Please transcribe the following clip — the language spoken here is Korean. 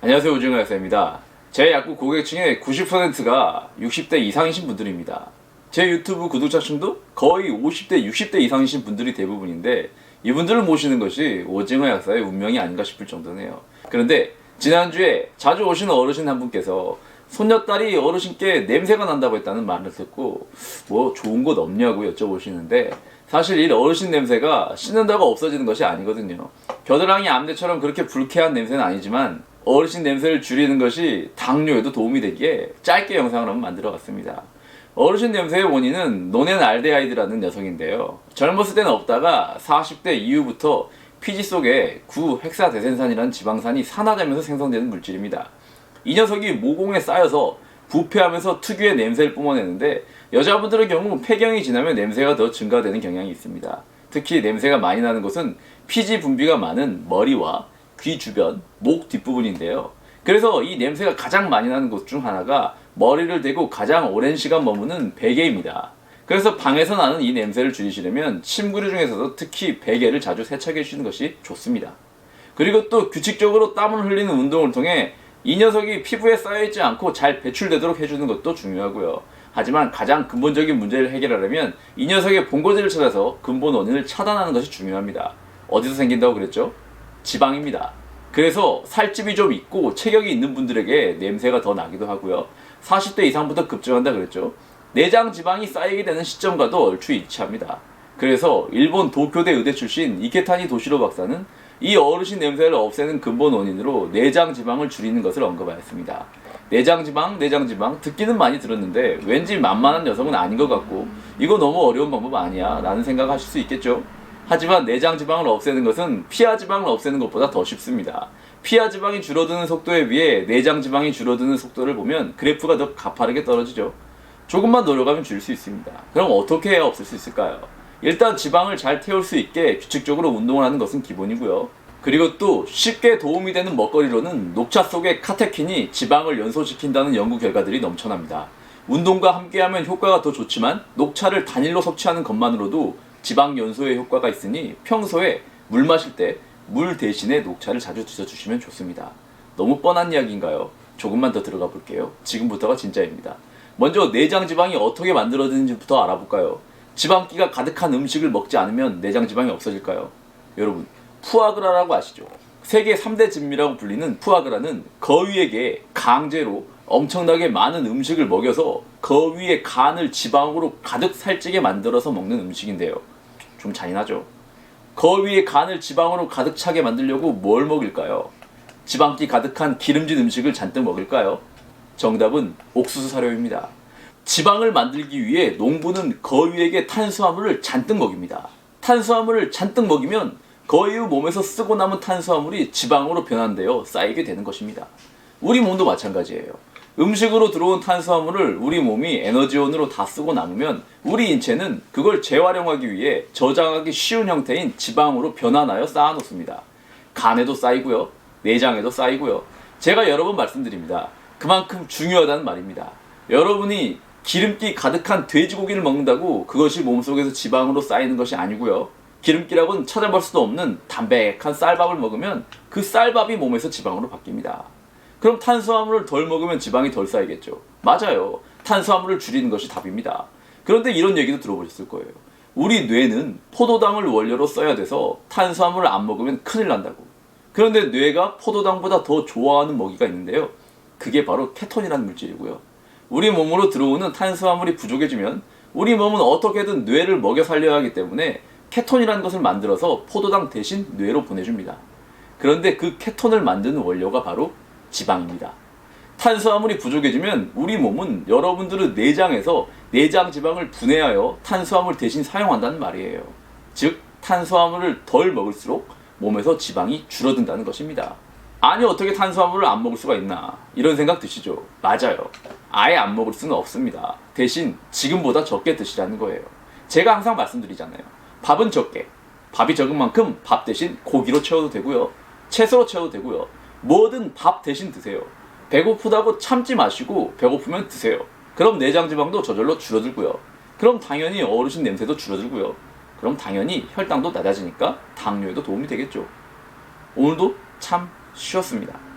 안녕하세요 오징어 약사입니다. 제 약국 고객층의 90%가 60대 이상이신 분들입니다. 제 유튜브 구독자층도 거의 50대, 60대 이상이신 분들이 대부분인데 이분들을 모시는 것이 오징어 약사의 운명이 아닌가 싶을 정도네요. 그런데 지난주에 자주 오시는 어르신 한 분께서 손녀딸이 어르신께 냄새가 난다고 했다는 말을 듣고 뭐 좋은 곳 없냐고 여쭤보시는데 사실 이 어르신 냄새가 씻는다고 없어지는 것이 아니거든요. 겨드랑이 암내처럼 그렇게 불쾌한 냄새는 아니지만 어르신 냄새를 줄이는 것이 당뇨에도 도움이 되기에 짧게 영상을 한번 만들어 봤습니다. 어르신 냄새의 원인은 노넨 알데하이드라는 녀석인데요. 젊었을 때는 없다가 40대 이후부터 피지 속에 구헥사데센산이라는 지방산이 산화되면서 생성되는 물질입니다. 이 녀석이 모공에 쌓여서 부패하면서 특유의 냄새를 뿜어내는데 여자분들의 경우 폐경이 지나면 냄새가 더 증가되는 경향이 있습니다. 특히 냄새가 많이 나는 곳은 피지 분비가 많은 머리와 귀 주변, 목 뒷부분인데요. 그래서 이 냄새가 가장 많이 나는 곳 중 하나가 머리를 대고 가장 오랜 시간 머무는 베개입니다. 그래서 방에서 나는 이 냄새를 줄이시려면 침구류 중에서도 특히 베개를 자주 세척해 주시는 것이 좋습니다. 그리고 또 규칙적으로 땀을 흘리는 운동을 통해 이 녀석이 피부에 쌓여있지 않고 잘 배출되도록 해주는 것도 중요하고요. 하지만 가장 근본적인 문제를 해결하려면 이 녀석의 본고지를 찾아서 근본 원인을 차단하는 것이 중요합니다. 어디서 생긴다고 그랬죠? 지방입니다. 그래서 살집이 좀 있고 체격이 있는 분들에게 냄새가 더 나기도 하고요. 40대 이상부터 급증한다 그랬죠. 내장 지방이 쌓이게 되는 시점과도 얼추 일치합니다. 그래서 일본 도쿄대 의대 출신 이케타니 도시로 박사는 이 어르신 냄새를 없애는 근본 원인으로 내장 지방을 줄이는 것을 언급하였습니다. 내장 지방, 내장 지방 듣기는 많이 들었는데 왠지 만만한 녀석은 아닌 것 같고 이거 너무 어려운 방법 아니야 라는 생각하실 수 있겠죠. 하지만 내장 지방을 없애는 것은 피하 지방을 없애는 것보다 더 쉽습니다. 피하 지방이 줄어드는 속도에 비해 내장 지방이 줄어드는 속도를 보면 그래프가 더 가파르게 떨어지죠. 조금만 노력하면 줄일 수 있습니다. 그럼 어떻게 해야 없앨 수 있을까요? 일단 지방을 잘 태울 수 있게 규칙적으로 운동을 하는 것은 기본이고요. 그리고 또 쉽게 도움이 되는 먹거리로는 녹차 속의 카테킨이 지방을 연소시킨다는 연구 결과들이 넘쳐납니다. 운동과 함께하면 효과가 더 좋지만 녹차를 단일로 섭취하는 것만으로도 지방 연소에 효과가 있으니 평소에 물 마실 때 물 대신에 녹차를 자주 드셔주시면 좋습니다. 너무 뻔한 이야기인가요? 조금만 더 들어가 볼게요. 지금부터가 진짜입니다. 먼저 내장 지방이 어떻게 만들어지는지부터 알아볼까요? 지방기가 가득한 음식을 먹지 않으면 내장 지방이 없어질까요? 여러분, 푸아그라라고 아시죠? 세계 3대 진미라고 불리는 푸아그라는 거위에게 강제로 엄청나게 많은 음식을 먹여서 거위의 간을 지방으로 가득 살찌게 만들어서 먹는 음식인데요. 좀 잔인하죠? 거위의 간을 지방으로 가득 차게 만들려고 뭘 먹일까요? 지방기 가득한 기름진 음식을 잔뜩 먹을까요? 정답은 옥수수 사료입니다. 지방을 만들기 위해 농부는 거위에게 탄수화물을 잔뜩 먹입니다. 탄수화물을 잔뜩 먹이면 거위의 몸에서 쓰고 남은 탄수화물이 지방으로 변환되어 쌓이게 되는 것입니다. 우리 몸도 마찬가지예요. 음식으로 들어온 탄수화물을 우리 몸이 에너지원으로 다 쓰고 남으면 우리 인체는 그걸 재활용하기 위해 저장하기 쉬운 형태인 지방으로 변환하여 쌓아놓습니다. 간에도 쌓이고요. 내장에도 쌓이고요. 제가 여러 번 말씀드립니다. 그만큼 중요하다는 말입니다. 여러분이 기름기 가득한 돼지고기를 먹는다고 그것이 몸속에서 지방으로 쌓이는 것이 아니고요. 기름기라고는 찾아볼 수도 없는 담백한 쌀밥을 먹으면 그 쌀밥이 몸에서 지방으로 바뀝니다. 그럼 탄수화물을 덜 먹으면 지방이 덜 쌓이겠죠. 맞아요. 탄수화물을 줄이는 것이 답입니다. 그런데 이런 얘기도 들어보셨을 거예요. 우리 뇌는 포도당을 원료로 써야 돼서 탄수화물을 안 먹으면 큰일 난다고. 그런데 뇌가 포도당보다 더 좋아하는 먹이가 있는데요. 그게 바로 케톤이라는 물질이고요. 우리 몸으로 들어오는 탄수화물이 부족해지면 우리 몸은 어떻게든 뇌를 먹여 살려야 하기 때문에 케톤이라는 것을 만들어서 포도당 대신 뇌로 보내줍니다. 그런데 그 케톤을 만드는 원료가 바로 지방입니다. 탄수화물이 부족해지면 우리 몸은 여러분들의 내장에서 내장 지방을 분해하여 탄수화물 대신 사용한다는 말이에요. 즉, 탄수화물을 덜 먹을수록 몸에서 지방이 줄어든다는 것입니다. 아니, 어떻게 탄수화물을 안 먹을 수가 있나? 이런 생각 드시죠? 맞아요. 아예 안 먹을 수는 없습니다. 대신 지금보다 적게 드시라는 거예요. 제가 항상 말씀드리잖아요. 밥은 적게. 밥이 적은 만큼 밥 대신 고기로 채워도 되고요. 채소로 채워도 되고요. 뭐든 밥 대신 드세요. 배고프다고 참지 마시고 배고프면 드세요. 그럼 내장 지방도 저절로 줄어들고요. 그럼 당연히 어르신 냄새도 줄어들고요. 그럼 당연히 혈당도 낮아지니까 당뇨에도 도움이 되겠죠. 오늘도 참 쉬웠습니다.